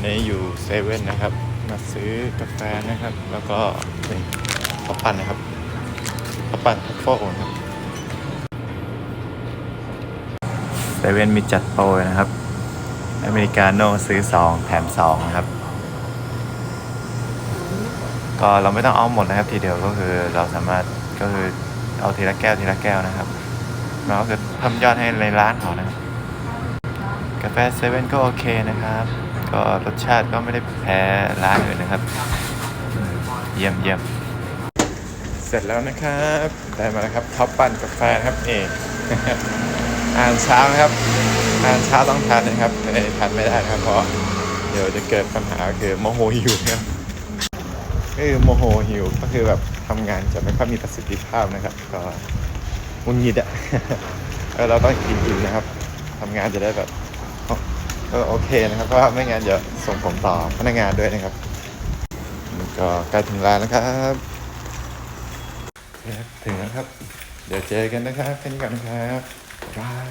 วันนี้อยู่เซเว่นนะครับ มาซื้อกาแฟนะครับ แล้วก็นี่ข้าวปั้นนะครับข้าวปั้นทัฟเฟิลนะครับเซเว่นมีจัดโปรนะครับ อเมริกาโน่ซื้อ 2 แถม 2 นะครับ ก็เราไม่ต้องเอาหมดนะครับ ทีเดียวก็คือเราสามารถก็คือเอาทีละแก้วทีละแก้วนะครับเราก็คือทำยอดให้ในร้านเขานะครับาแฟเซเว่นก็โอเคนะครับ ก็รสชาติก็ไม่ได้แพ้ร้านอื่นนะครับ เยี่ยมเยี่ยมเสร็จแล้วนะครับ ได้มาแล้วครับข้าวปั้นกาแฟครับเองอ่านเช้านะครับอ่านเช้าต้องทานนะครับไม่ได้ทานไม่ได้นะครับเพราะเดี๋ยวจะเกิดปัญหาคือโมโหหิวนะครับก็คือโมโหหิวก็คือแบบทำงานจะไม่ค่อยมีประสิทธิภาพนะครับ ก็หงุนงิดอะเราต้องกินอิ่มนะครับทำงานจะได้แบบ ก็โอเคนะครับเพราะว่าไม่งั้นจะส่งผมต่อพนักงานด้วยนะครับก็ใกล้ถึงร้านแล้วครับโอเคครับถึงแล้วครับ เดี๋ยวเจอกันนะครับแค่นี้ก่อนนะครับบาย